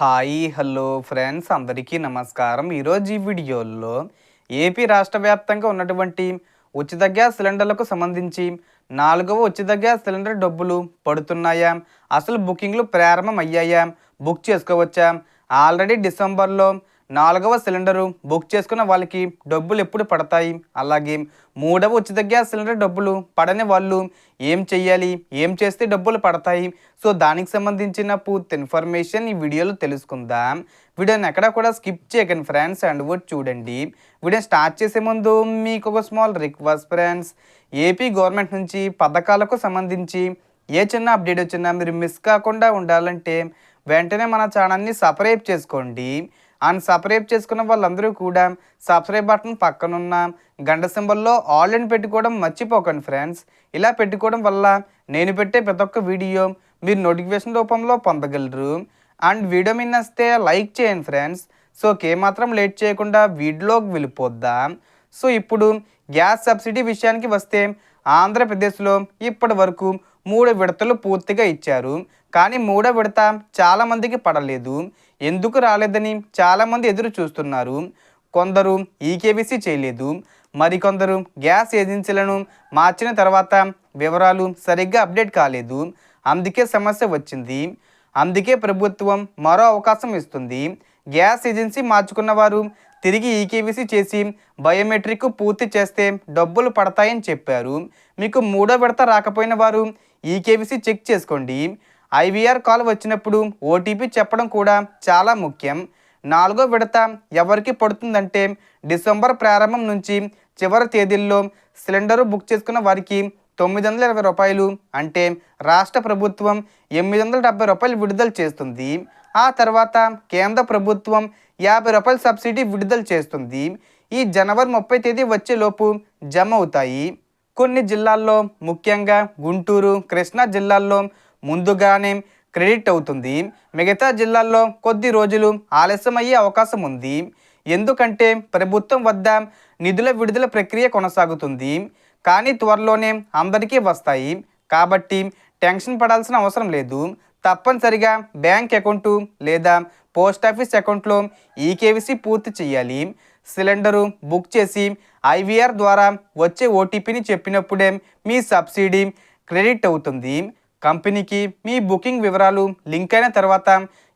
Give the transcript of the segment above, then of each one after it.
Hi hello friends. అందరికీ నమస్కారం. ఈరోజు ఈ వీడియోలో ఏపీ రాష్ట్ర వ్యాప్తంగా ఉన్నటువంటి ఉచిత గ్యాస్ సిలిండర్లకు సంబంధించి నాలుగవ ఉచిత గ్యాస్ సిలిండర్ డబ్బులు పడుతున్నాయా? అసలు బుకింగ్లు ప్రారంభం అయ్యాయా బుక్ చేసుకోవచ్చా? ఆల్రెడీ డిసెంబర్లో నాలుగవ సిలిండరు బుక్ చేసుకున్న వాళ్ళకి డబ్బులు ఎప్పుడు పడతాయి? అలాగే మూడవ ఉచిత గ్యాస్ సిలిండర్ డబ్బులు పడని వాళ్ళు ఏం చెయ్యాలి? ఏం చేస్తే డబ్బులు పడతాయి? సో దానికి సంబంధించిన పూర్తి ఇన్ఫర్మేషన్ ఈ వీడియోలో తెలుసుకుందాం. వీడియోని ఎక్కడ కూడా స్కిప్ చేయకండి ఫ్రెండ్స్ అండ్ వర్డ్ చూడండి. వీడియో స్టార్ట్ చేసే ముందు మీకు ఒక small request friends. AP government నుంచి పథకాలకు సంబంధించి ఏ చిన్న అప్డేట్ వచ్చినా మీరు మిస్ కాకుండా ఉండాలంటే వెంటనే మన ఛానల్ని సబ్స్క్రైబ్ చేసుకోండి. అండ్ సబ్స్క్రైబ్ చేసుకున్న వాళ్ళందరూ కూడా సబ్స్క్రైబ్ బటన్ పక్కనున్న గంట సింబల్లో ఆల్ అని పెట్టుకోవడం మర్చిపోకండి ఫ్రెండ్స్ ఇలా పెట్టుకోవడం వల్ల నేను పెట్టే ప్రతి ఒక్క వీడియో మీరు నోటిఫికేషన్ రూపంలో పొందగలరు. అండ్ వీడియో మీద నచ్చితే లైక్ చేయండి ఫ్రెండ్స్ సో మాత్రం లేట్ చేయకుండా వీడియోకి వెళ్ళిపోద్దాం. సో ఇప్పుడు గ్యాస్ సబ్సిడీ విషయానికి వస్తే ఆంధ్రప్రదేశ్లో ఇప్పటి వరకు మూడు విడతలు పూర్తిగా ఇచ్చారు. కానీ మూడో విడత చాలామందికి పడలేదు. ఎందుకు రాలేదని చాలామంది ఎదురు చూస్తున్నారు. కొందరు ఈకేబీసీ చేయలేదు. మరికొందరు గ్యాస్ ఏజెన్సీలను మార్చిన తర్వాత వివరాలు సరిగ్గా అప్డేట్ కాలేదు. అందుకే సమస్య వచ్చింది. అందుకే ప్రభుత్వం మరో అవకాశం ఇస్తుంది. గ్యాస్ ఏజెన్సీ మార్చుకున్న వారు తిరిగి ఈకేవీసీ చేసి బయోమెట్రిక్ పూర్తి చేస్తే డబ్బులు పడతాయని చెప్పారు. మీకు మూడో విడత రాకపోయిన వారు ఈకేవీసీ చెక్ చేసుకోండి. ఐవీఆర్ కాల్ వచ్చినప్పుడు ఓటీపీ చెప్పడం కూడా చాలా ముఖ్యం. నాలుగో విడత ఎవరికి పడుతుందంటే డిసెంబర్ ప్రారంభం నుంచి చివరి తేదీల్లో సిలిండరు బుక్ చేసుకున్న వారికి తొమ్మిది వందల ఇరవై రూపాయలు అంటే రాష్ట్ర ప్రభుత్వం ఎనిమిది వందల డెబ్బై రూపాయలు విడుదల చేస్తుంది. ఆ తర్వాత కేంద్ర ప్రభుత్వం యాభై రూపాయల సబ్సిడీ విడుదల చేస్తుంది. ఈ జనవరి ముప్పై తేదీ వచ్చేలోపు జమ అవుతాయి. కొన్ని జిల్లాల్లో ముఖ్యంగా గుంటూరు కృష్ణా జిల్లాల్లో ముందుగానే క్రెడిట్ అవుతుంది. మిగతా జిల్లాల్లో కొద్ది రోజులు ఆలస్యం అయ్యే అవకాశం ఉంది. ఎందుకంటే ప్రభుత్వం వద్ద నిధుల విడుదల ప్రక్రియ కొనసాగుతుంది. కానీ త్వరలోనే అందరికీ వస్తాయి. కాబట్టి టెన్షన్ పడాల్సిన అవసరం లేదు. తప్పనిసరిగా బ్యాంక్ అకౌంటు లేదా పోస్ట్ ఆఫీస్ అకౌంట్లో ఈకేవీసీ పూర్తి చేయాలి. సిలిండరు బుక్ చేసి ఐవీఆర్ ద్వారా వచ్చే ఓటీపీని చెప్పినప్పుడే మీ సబ్సిడీ క్రెడిట్ అవుతుంది. కంపెనీకి మీ బుకింగ్ వివరాలు లింక్ అయిన తర్వాత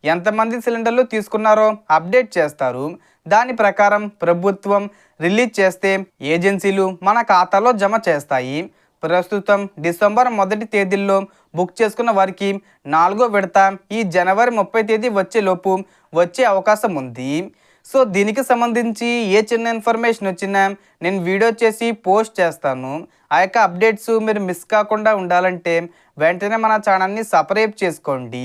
ఎంతమంది సిలిండర్లు తీసుకున్నారో అప్డేట్ చేస్తారు. దాని ప్రకారం ప్రభుత్వం రిలీజ్ చేస్తే ఏజెన్సీలు మన ఖాతాలో జమ చేస్తాయి. ప్రస్తుతం డిసెంబర్ మొదటి తేదీల్లో బుక్ చేసుకున్న వారికి నాలుగో విడత ఈ జనవరి ముప్పై తేదీ వచ్చేలోపు వచ్చే అవకాశం ఉంది. సో దీనికి సంబంధించి ఏ చిన్న ఇన్ఫర్మేషన్ వచ్చినా నేను వీడియో చేసి పోస్ట్ చేస్తాను. ఆ యొక్క అప్డేట్స్ మీరు మిస్ కాకుండా ఉండాలంటే వెంటనే మన ఛానల్ని సబ్స్క్రైబ్ చేసుకోండి.